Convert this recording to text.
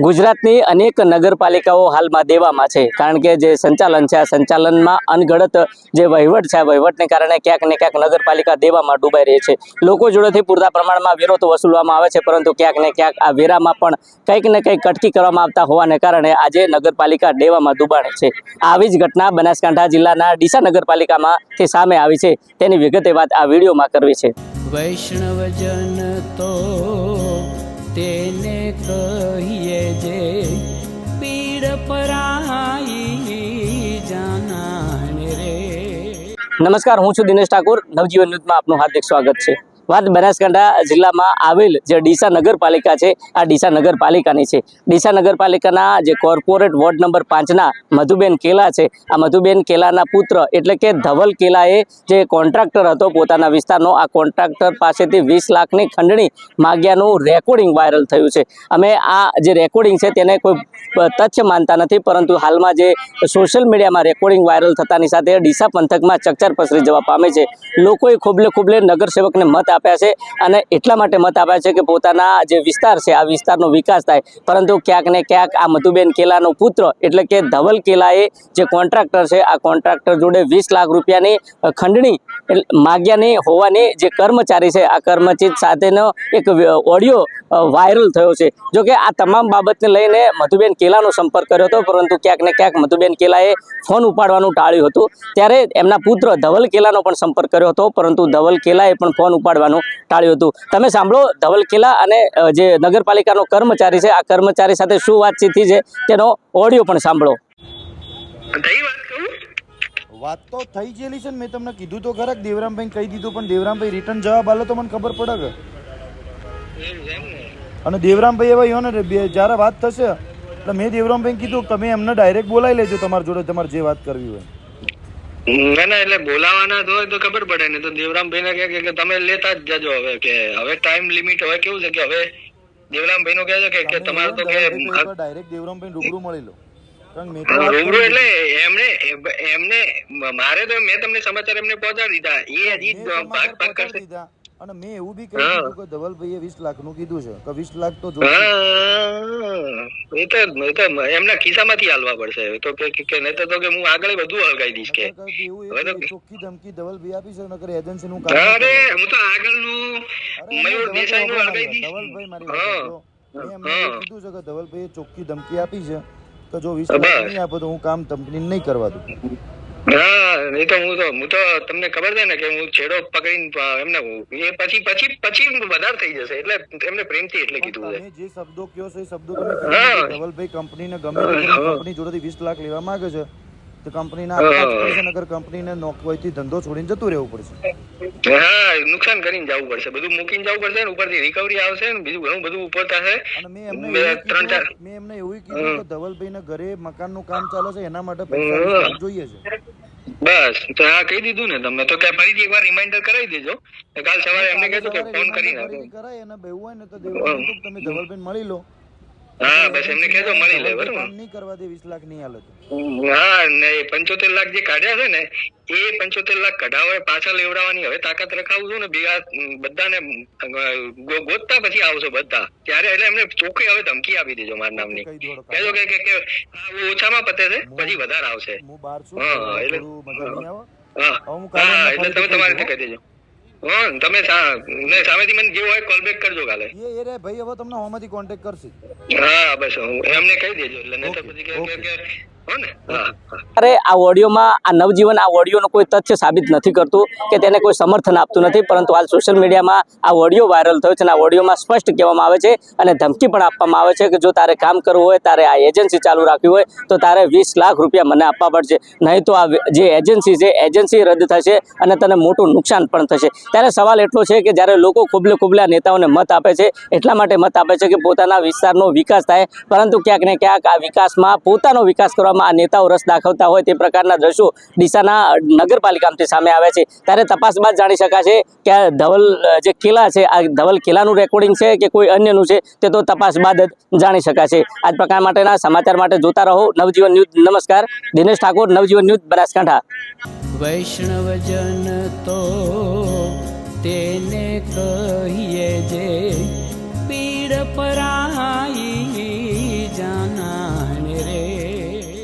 ગુજરાતની અનેક નગરપાલિકાઓ હાલમાં દેવામાં છે. કારણ કે જે સંચાલન છે, આ સંચાલનમાં અનગણત જે વહીવટ છે, આ વહીવટને કારણે ક્યાંક ને ક્યાંક નગરપાલિકા દેવામાં ડૂબાઈ રહી છે. લોકો જોડેથી પૂરતા પ્રમાણમાં વેરો તો વસૂલવામાં આવે છે, પરંતુ ક્યાંક ને ક્યાંક આ વેરામાં પણ કંઈક ને કંઈક કટકી કરવામાં આવતા હોવાને કારણે આજે નગરપાલિકા દેવામાં ડૂબાણે છે. આવી જ ઘટના બનાસકાંઠા જિલ્લાના ડીસા નગરપાલિકામાંથી સામે આવી છે. તેની વિગતે વાત આ વિડીયોમાં કરવી છે. વૈષ્ણવજન તો તેને કહીએ જે પીડ પરાઈ જાનાને રે. નમસ્કાર, હું છું દિનેશ ઠાકોર. નવજીવન ન્યૂઝમાં આપનું હાર્દિક સ્વાગત છે. વાત બનાસકાંઠા જિલ્લામાં આવેલ જે ડીસા નગરપાલિકા છે, આ ડીસા નગરપાલિકાની છે. ડીસા નગરપાલિકાના જે કોર્પોરેટ વોર્ડ નંબર પાંચના મધુબેન કેલા છે, આ મધુબેન કેલાના પુત્ર એટલે કે ધવલ કેલાએ જે કોન્ટ્રાક્ટર હતો પોતાના વિસ્તારનો, આ કોન્ટ્રાક્ટર પાસેથી વીસ લાખની ખંડણી માગ્યાનું રેકોર્ડિંગ વાયરલ થયું છે. અમે આ જે રેકોર્ડિંગ છે તેને કોઈ તથ્ય માનતા નથી, પરંતુ હાલમાં જે સોશિયલ મીડિયામાં રેકોર્ડિંગ વાયરલ થતાની સાથે ડીસા પંથકમાં ચકચાર પસરી જવા પામે છે. લોકોએ ખૂબલે ખોબલે નગરસેવકને મત આપ્યા છે અને એટલા માટે મત આપ્યા છે કે પોતાના જે વિસ્તાર છે, આ વિસ્તારનો વિકાસ થાય. પરંતુ ક્યાંક ને ક્યાંક આ મધુબેન કેલાનો પુત્ર એટલે કે ધવલ કેલાએ જે કોન્ટ્રાક્ટર છે, આ કોન્ટ્રાક્ટર જોડે વીસ લાખ રૂપિયાની ખંડણી માગ્યાની હોવાની જે કર્મચારી છે, આ કર્મચારી સાથેનો એક ઓડિયો વાયરલ થયો છે. જો કે આ તમામ બાબતને લઈને મધુબેન કેલાનો સંપર્ક કર્યો હતો, પરંતુ ક્યાંક ને ક્યાંક મધુબેન કેલાએ ફોન ઉપાડવાનું ટાળ્યું હતું. ત્યારે એમના પુત્ર ધવલ કેલાનો પણ સંપર્ક કર્યો હતો, પરંતુ ધવલ કેલાએ પણ ફોન ઉપાડવાનું ટાળ્યું હતું. તમે સાંભળો ધવલ કેલા અને જે નગરપાલિકાનો કર્મચારી છે આ કર્મચારી સાથે શું વાતચીત થઈ છે તેનો ઓડિયો પણ સાંભળો. વાત તો થઈ ગયેલી છે ને મેં તમને કીધું તો ખરા દેવરામભાઈ કહી દીધું પણ દેવરામભાઈ રિટર્ન જવાબ આલો તો મને ખબર પડે અને દેવરામભાઈ એવા યો ને બે જ્યારે વાત થશે એટલે મેં દેવરામભાઈ કીધું તમે એમને ડાયરેક્ટ બોલાવી લેજો તમારી જોડે તમારે જે વાત કરવી હોય. ના ના એટલે બોલાવાના તો હોય તો ખબર પડે. ને તો દેવરામભાઈ ને કે કે તમે લેતા જ જજો હવે કે હવે ટાઈમ લિમિટ હવે કેવું છે કે હવે દેવરામભાઈ નું કહે છે કે- કે તમારે તો કે ડાયરેક્ટ દેવરામભાઈ રૂબરૂ મળી લો. રૂબરૂ એટલે એમને એમને મારે તો મેં તમને સમાચાર એમને પહોંચાડી દીધા. એ હજી ભાગ ભાગ કરશે અને મેં એવું બી કહ્યું કે ધવલભાઈએ વીસ લાખનું કીધું છે. કે વીસ લાખ તો એ તો એ તો એમના ખિસ્સામાંથી હાલવા પડશે તો કે નહીં તો કે હું આગળ બધું હલગાઈ દઈશ કે. તો- ચોખ્ખી ધમકી ધવલભાઈ આપી છે નકર એજન્સીનું કામ નહીં અરે હું તો આગળનું મયુર દેસાઈ નું હલગાઈ દઈશ. ધવલભાઈ મારી વાત. એમને કીધું છે કે ધવલભાઈએ ચોખ્ખી ધમકી આપી છે કે જો વીસ લાખ નહીં આપો તો હું કામ કંપની નહીં કરવા દઉં. નહીં તો હું તો હું તો તમને ખબર છે ને કે હું છેડો પકડીને એમને એ પછી પછી પછી વધારે થઈ જશે. એટલે એમને પ્રેમથી એટલે કીધું છે. જે શબ્દો કયો છો એ શબ્દો તમે ધવલભાઈ કંપનીને ગમે. કંપની જોડેથી વીસ લાખ લેવા માંગે છે તો કંપનીના નકર કંપનીને નોકરીથી ધંધો છોડીને જતું રહેવું પડશે. હા નુકસાન કરીને જવું પડશે. બધું મૂકીને જવું પડશે ને ઉપરથી રિકવરી આવશે ને બીજું ઘણું બધું ઉપર થશે. મેં એમને એવું ત્રણ ચાર કીધું મેં એમને એવું કીધું કે ધવલભાઈને ઘરે મકાનનું કામ ચાલે છે એના માટે પૈસા જોઈએ છે. બસ તો હા કહી દીધું ને તમે. તો કે ફરીથી એકવાર રિમાઇન્ડર કરાવી દેજો. કાલ સવારે એમને કહેજો કે ફોન કરી નાખો. કરાય અને બેવું હોય ને તો તમે જવલબેન મળી લો. હા બસ એમને કહેજો મળી લે બરોબર. નહીં કરવા દે વીસ લાખ નહીં હાલે હા ને એ પંચોતેર લાખ જે કાઢ્યા છે ને એ પંચોતેર લાખ કઢાવે પાછા લેવડાવવાની હવે તાકાત રખાવું છું ને બીજા બધાને ગોતતા પછી આવશો બધા. ત્યારે એટલે એમને ચોખ્ખી હવે ધમકી આપી દેજો મારા નામની. કહી કહેજો કે કે આ ઓછામાં પતે છે પછી વધારે આવશે. હું બહાર છું હા, એટલે- નહીં હા. એટલે તમે તમારે રીતે કહી દેજો. હા તમે ને સામેથી મને જેવું હોય કોલ બેક કરજો કાલે. એ એ રે ભાઈ હવે તમને હોમાંથી કોન્ટેક્ટ કરશે. હા બસ હું એમને કહી દેજો એટલે નહીં તો પછી કે- કે કે હો ને? હા હા. અરે આ ઓડિયોમાં આ નવજીવન આ ઓડિયોનો કોઈ તથ્ય સાબિત નથી કરતું કે તેને કોઈ સમર્થન આપતું નથી પરંતુ હાલ સોશિયલ મીડિયામાં આ ઓડિયો વાયરલ થયો છે અને આ ઓડિયોમાં સ્પષ્ટ કહેવામાં આવે છે અને ધમકી પણ આપવામાં આવે છે કે જો તારે કામ કરવું હોય તારે આ એજન્સી ચાલુ રાખવી હોય તો તારે વીસ લાખ રૂપિયા મને આપવા પડશે. નહીં તો આ જે એજન્સી છે એજન્સી રદ થશે અને તને મોટું નુકસાન પણ થશે. ત્યારે સવાલ એટલો છે કે જ્યારે લોકો ખુબલે ખુબલા નેતાઓને મત આપે છે, એટલા માટે મત આપે છે કે પોતાના વિસ્તારનો વિકાસ થાય. પરંતુ ક્યાંક ને ક્યાંક આ વિકાસમાં પોતાનો વિકાસ કરવામાં આ નેતાઓ રસ દાખવતા હોય તે પ્રકારના દ્રશ્યો ડીસાના નગરપાલિકામાંથી સામે આવે છે. ત્યારે તપાસ બાદ જાણી શકાશે કે આ ધવલ, જે કિલ્લા છે, આ ધવલ કિલ્લાનું રેકોર્ડિંગ છે કે કોઈ અન્યનું છે તે તો તપાસ બાદ જ જાણી શકાશે. આ પ્રકાર માટેના સમાચાર માટે જોતા રહો. નવજીવન ન્યૂઝ, નમસ્કાર. દિનેશ ઠાકોર, નવજીવન ન્યૂઝ બનાસકાંઠા. વૈષ્ણવજન તો કહીએ જે પીડ પરાઈ